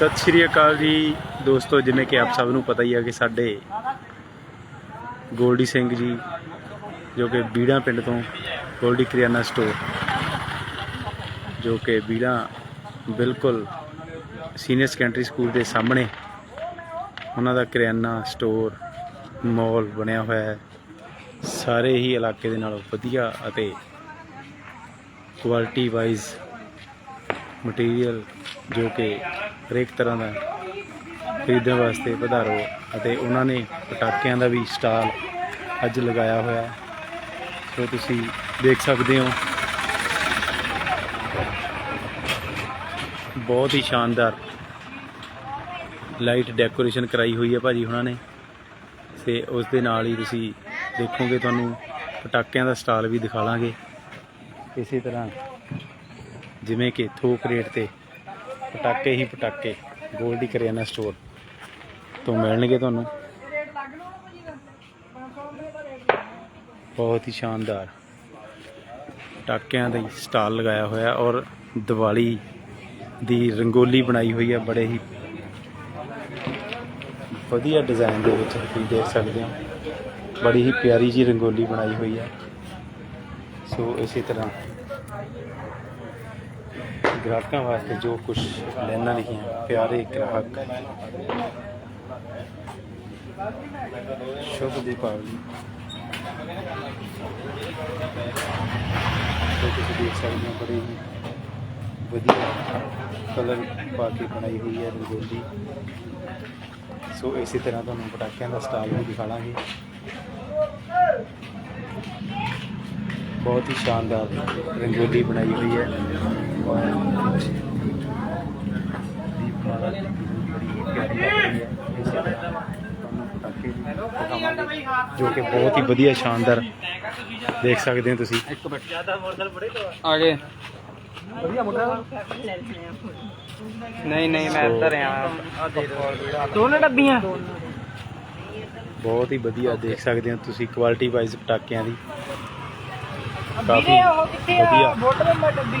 ਸਤਿ ਸ਼੍ਰੀ ਅਕਾਲ ਜੀ ਦੋਸਤੋ, ਜਿਵੇਂ ਕਿ ਆਪ ਸਭ ਨੂੰ ਪਤਾ ਹੀ ਹੈ ਕਿ ਸਾਡੇ ਗੋਲਡੀ ਸਿੰਘ ਜੀ, ਜੋ ਕਿ ਬੀੜਾ ਪਿੰਡ ਤੋਂ ਗੋਲਡੀ ਕਰਿਆਨਾ ਸਟੋਰ ਜੋ ਕਿ ਬੀੜਾ ਬਿਲਕੁਲ ਸੀਨੀਅਰ ਸੈਕੰਡਰੀ ਸਕੂਲ ਦੇ ਸਾਹਮਣੇ ਉਹਨਾਂ ਦਾ ਕਰਿਆਨਾ ਸਟੋਰ ਮਾਲ ਬਣਿਆ ਹੋਇਆ ਹੈ। ਸਾਰੇ ਹੀ ਇਲਾਕੇ ਦੇ ਨਾਲੋਂ ਵਧੀਆ ਅਤੇ ਕੁਆਲਿਟੀ ਵਾਈਜ਼ ਮਟੀਰੀਅਲ ਜੋ ਕਿ ਹਰੇਕ ਤਰ੍ਹਾਂ ਦਾ ਖਰੀਦਣ ਵਾਸਤੇ ਪਧਾਰੋ ਅਤੇ ਉਹਨਾਂ ਨੇ ਪਟਾਕਿਆਂ ਦਾ ਵੀ ਸਟਾਲ ਅੱਜ ਲਗਾਇਆ ਹੋਇਆ। ਸੋ ਤੁਸੀਂ ਦੇਖ ਸਕਦੇ ਹੋ। ਬਹੁਤ ਹੀ ਸ਼ਾਨਦਾਰ ਲਾਈਟ ਡੈਕੋਰੇਸ਼ਨ ਕਰਾਈ ਹੋਈ ਹੈ ਭਾਜੀ ਉਹਨਾਂ ਨੇ। ਤੇ ਉਸ ਦੇ ਨਾਲ ਹੀ ਤੁਸੀਂ ਦੇਖੋਗੇ ਤੁਹਾਨੂੰ ਪਟਾਕਿਆਂ ਦਾ ਸਟਾਲ ਵੀ ਦਿਖਾ ਲਾਂਗੇ। ਇਸੇ ਤਰ੍ਹਾਂ ਜਿਵੇਂ ਕਿ ਥੋਕ ਰੇਟ ਤੇ ਪਟਾਕੇ ਹੀ ਪਟਾਕੇ, ਗੋਲਡੀ ਕਰਿਆਨਾ ਸਟੋਰ ਤੋਂ ਮਿਲਣਗੇ ਤੁਹਾਨੂੰ। ਬਹੁਤ ਹੀ ਸ਼ਾਨਦਾਰ। ਪਟਾਕਿਆਂ ਦਾ ਸਟਾਲ ਲਗਾਇਆ ਹੋਇਆ ਔਰ ਦੀਵਾਲੀ ਦੀ ਰੰਗੋਲੀ ਬਣਾਈ ਹੋਈ ਹੈ ਬੜੇ ਹੀ ਵਧੀਆ ਡਿਜ਼ਾਈਨ ਦੇ ਵਿੱਚ ਤੁਸੀਂ ਦੇਖ ਸਕਦੇ ਹੋ। ਬੜੀ ਹੀ ਪਿਆਰੀ ਜੀ ਰੰਗੋਲੀ ਬਣਾਈ ਹੋਈ ਹੈ ਸੋ ਇਸੇ ਤਰ੍ਹਾਂ ਗ੍ਰਾਹਕਾਂ ਵਾਸਤੇ ਜੋ ਕੁਝ ਲੈਣਾ ਲਿਖੀਆਂ ਪਿਆਰੇ ਗ੍ਰਾਹਕ। ਸ਼ੁਭ ਦੀਪਾਵਲੀ। ਸੋ ਤੁਸੀਂ ਦੇਖ ਸਕਦੇ ਹੋ, ਬੜੀ ਹੀ ਵਧੀਆ ਕਲਰ ਪਾ ਕੇ ਬਣਾਈ ਹੋਈ ਹੈ ਰੰਗੋਲੀ। ਸੋ ਇਸੇ ਤਰ੍ਹਾਂ ਤੁਹਾਨੂੰ ਪਟਾਕਿਆਂ ਦਾ ਸਟਾਲ ਵੀ ਦਿਖਾਵਾਂਗੇ ਬਹੁਤ ਹੀ ਸ਼ਾਨਦਾਰ ਰੰਗੋਲੀ ਬਣਾਈ ਹੋਈ ਹੈ। ਜੋ ਕਿ ਬਹੁਤ ਹੀ ਵਧੀਆ ਸ਼ਾਨਦਾਰ ਦੇਖ ਸਕਦੇ ਹੋ ਤੁਸੀਂ। ਆ। ਗਏ ਨਹੀਂ ਨਹੀਂ ਮੈਂ ਇੱਧਰ ਆ। ਦੋਨੇ ਡੱਬੀਆਂ? ਬਹੁਤ ਹੀ ਵਧੀਆ ਦੇਖ ਸਕਦੇ ਹੋ ਤੁਸੀਂ ਕੁਆਲਿਟੀ ਵਾਈਜ਼ ਪਟਾਕਿਆਂ ਦੀ। ਕਾਫੀ ਵਧੀਆ। ਮੋਟਰ ਨੰਬਰ ਡੱਬੀ।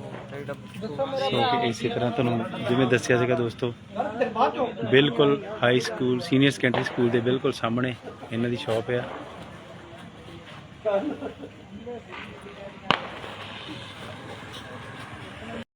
ਸੋ ਕਿ ਇਸੇ ਤਰ੍ਹਾਂ ਤੁਹਾਨੂੰ ਜਿਵੇਂ ਦੱਸਿਆ ਸੀਗਾ ਦੋਸਤੋ, ਬਿਲਕੁਲ high school senior secondary school ਦੇ ਬਿਲਕੁਲ ਸਾਹਮਣੇ ਇਹਨਾਂ ਦੀ ਸ਼ਾਪ ਆ।